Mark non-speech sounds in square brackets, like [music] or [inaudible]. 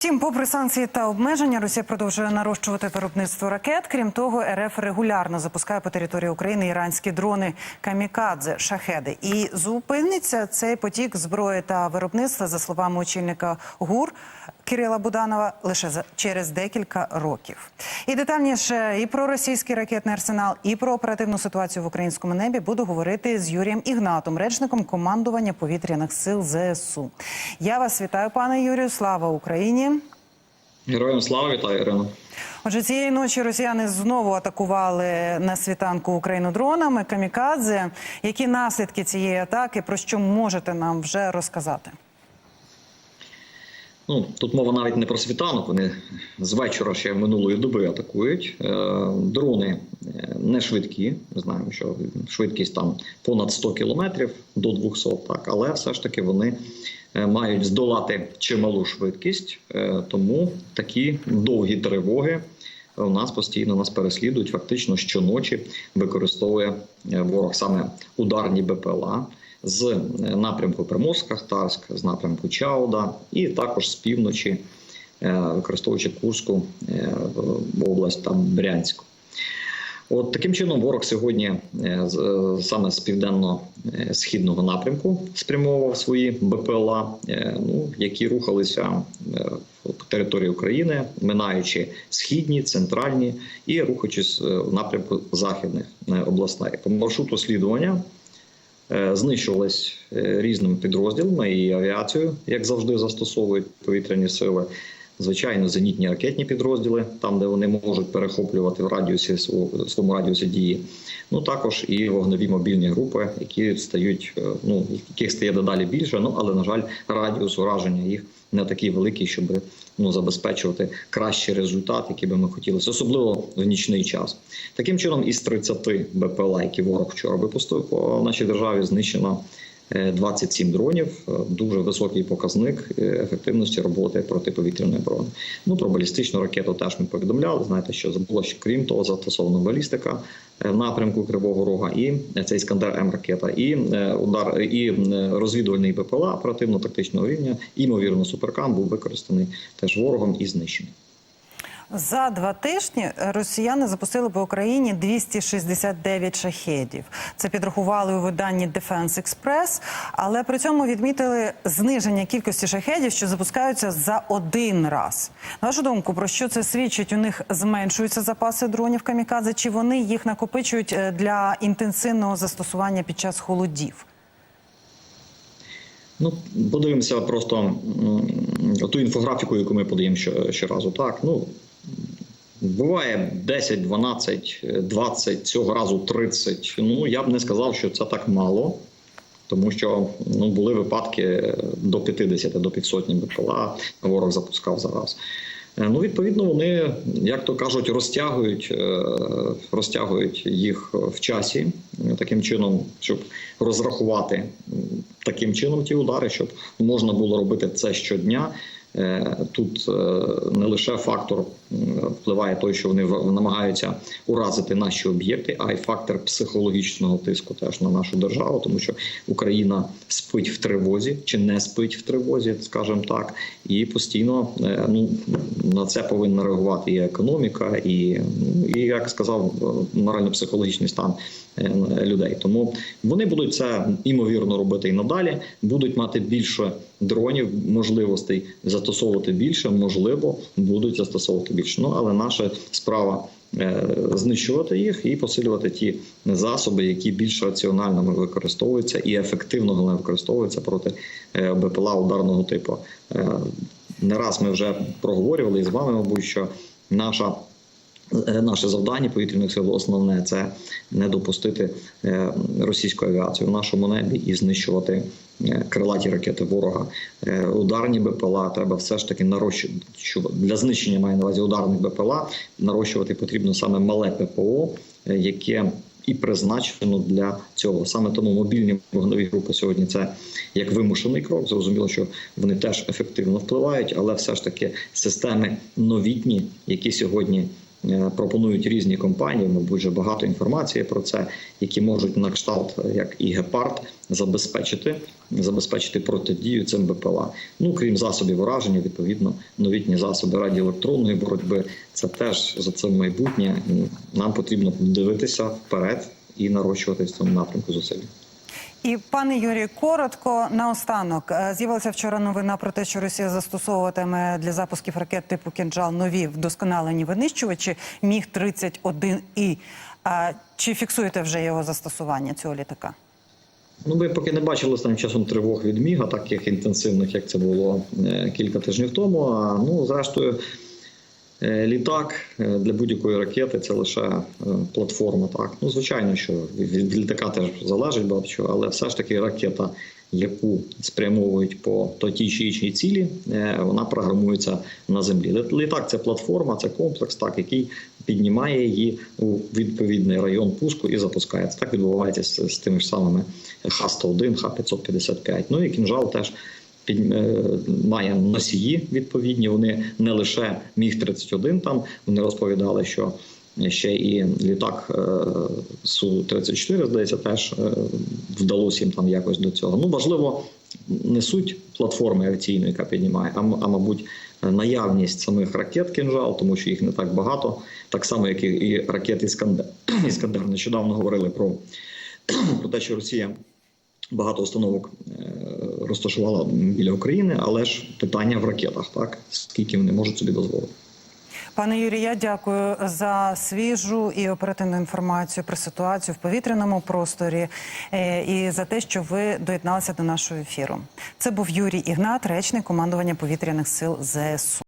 Втім, попри санкції та обмеження, Росія продовжує нарощувати виробництво ракет. Крім того, РФ регулярно запускає по території України іранські дрони камікадзе шахеди. І зупиниться цей потік зброї та виробництва, за словами очільника ГУР Кирила Буданова, лише за через декілька років. І детальніше і про російський ракетний арсенал, і про оперативну ситуацію в українському небі буду говорити з Юрієм Ігнатом, речником командування повітряних сил ЗСУ. Я вас вітаю, пане Юрію. Слава Україні. Героям слава вітаю, Ірина. Отже, цієї ночі росіяни знову атакували на світанку Україну дронами камікадзе. Які наслідки цієї атаки? Про що можете нам вже розказати? Ну тут мова навіть не про світанок. Вони з вечора ще минулої доби атакують. Е, дрони е, не швидкі. Ми знаємо, що швидкість там понад 100 кілометрів до 200, так але все ж таки вони мають здолати чималу швидкість, е, тому такі довгі тривоги. У нас постійно нас переслідують. Фактично щоночі використовує е, ворог саме ударні БПЛА з е, напрямку Приморськ-Ахтарськ, з напрямку Чауда, і також з півночі, е, використовуючи Курську е, область та Брянську. От таким чином ворог сьогодні е, е, саме з південно-східного напрямку спрямовував свої БПЛА, е, ну, які рухалися по території України, минаючи східні, центральні і рухаючись в напрямку західних областей. По маршруту слідування знищувались різними підрозділами і авіацією, як завжди застосовують повітряні сили. Звичайно, зенітні ракетні підрозділи, там де вони можуть перехоплювати в радіусі свого своєму радіусі дії. Ну також і вогневі мобільні групи, які стають, е, ну яких стає дедалі більше. Ну але на жаль, радіус ураження їх не такий великий, щоб ну забезпечувати кращий результат, який би ми хотілося, особливо в нічний час. Таким чином, із 30 БПЛА, які ворог вчора випустив по нашій державі, знищено. Е, 27 дронів, е, дуже високий показник е, ефективності роботи протиповітряної оборони. Ну про балістичну ракету теж ми повідомляли. Знаєте, що було ще крім того, застосована балістика е, в напрямку Кривого Рога, і е, це іскандер М ракета, і е, удар і е, розвідувальний БПЛА оперативно-тактичного рівня. Імовірно, суперкам був використаний теж ворогом і знищений. За два тижні росіяни запустили по Україні 269 шахедів. Це підрахували у виданні Defense Express, але при цьому відмітили зниження кількості шахедів, що запускаються за один раз. На вашу думку, про що це свідчить? У них зменшуються запаси дронів камікадзе, чи вони їх накопичують е, для інтенсивного застосування під час холодів? Ну, подивимося просто ту інфографіку, яку ми подаємо щоразу. Так, ну буває 10, 12, 20, цього разу 30. Ну я б не сказав, що це так мало, тому що ну були випадки до 50, до півсотні БПЛА ворог запускав зараз. Е, Ну, відповідно, вони, як то кажуть, розтягують, е, розтягують їх в часі е, таким чином, щоб розрахувати таким чином ті удари, щоб можна було робити це щодня. Е, Тут е, не лише фактор впливає той, що вони намагаються уразити наші об'єкти, а й фактор психологічного тиску теж на нашу державу, тому що Україна спить в тривозі чи не спить в тривозі, скажімо так, і постійно е, ну на це повинна реагувати і економіка, і, і як сказав, морально-психологічний стан людей. Тому вони будуть це імовірно робити і надалі, будуть мати більше дронів, можливостей застосовувати більше, можливо, будуть застосовувати більше. Ну але наша справа. е, Знищувати їх і посилювати ті засоби, які більш раціонально використовуються і ефективно вони використовуються проти е, БПЛА ударного типу. Е, Не раз ми вже проговорювали і з вами, мабуть, що наша Наше завдання повітряних сил основне це не допустити е, російську авіацію в нашому небі і знищувати е, крилаті ракети ворога. Е, Ударні БПЛА треба все ж таки нарощувати для знищення має на увазі ударних БПЛА. Нарощувати потрібно саме мале ППО, е, яке і призначено для цього. Саме тому мобільні вогневі групи сьогодні це як вимушений крок. Зрозуміло, що вони теж ефективно впливають, але все ж таки системи новітні, які сьогодні е, пропонують різні компанії. Мабуть, вже багато інформації про це, які можуть на кшталт, е, як і гепард, забезпечити забезпечити протидію цим БПЛА. Ну крім засобів ураження, відповідно, новітні засоби радіоелектронної боротьби. Це теж за це майбутнє. Нам потрібно дивитися вперед і нарощувати в цьому напрямку зусиль. І пане Юрію, коротко наостанок Е, з'явилася вчора новина про те, що Росія застосовуватиме для запусків ракет типу «Кінжал» нові вдосконалені винищувачі Міг 31 і чи фіксуєте вже його застосування цього літака? Ну, ми поки не бачили останнім часом тривог від Міга, таких інтенсивних, як це було е, кілька тижнів тому. А ну, зрештою, літак е, для будь-якої ракети це лише е, платформа. Так, ну звичайно, що від літака теж залежить багато але все ж таки ракета, яку спрямовують по тій чи іншій цілі, е, вона програмується на землі. Літак це платформа, це комплекс, так який піднімає її у відповідний район пуску і запускається. Так відбувається з, з тими ж самими Х-101, Х-555. Ну і кінжал теж е, має носії відповідні. Вони не лише міг 31 Там вони розповідали, що ще і літак е, су 34 здається, теж е, вдалося їм там якось до цього. Ну важливо не суть платформи авіаційної, яка піднімає, а, а мабуть. Наявність самих ракет кінжал, тому що їх не так багато, так само, як і, і ракет Іскандер. [clears throat] Іскандер. Нещодавно говорили про, [clears throat] про те, що Росія багато установок е, розташувала біля України, але ж питання в ракетах, так скільки вони можуть собі дозволити. Пане Юрію, я дякую за свіжу і оперативну інформацію про ситуацію в повітряному просторі е, і за те, що ви доєдналися до нашого ефіру. Це був Юрій Ігнат, речник командування повітряних сил ЗСУ.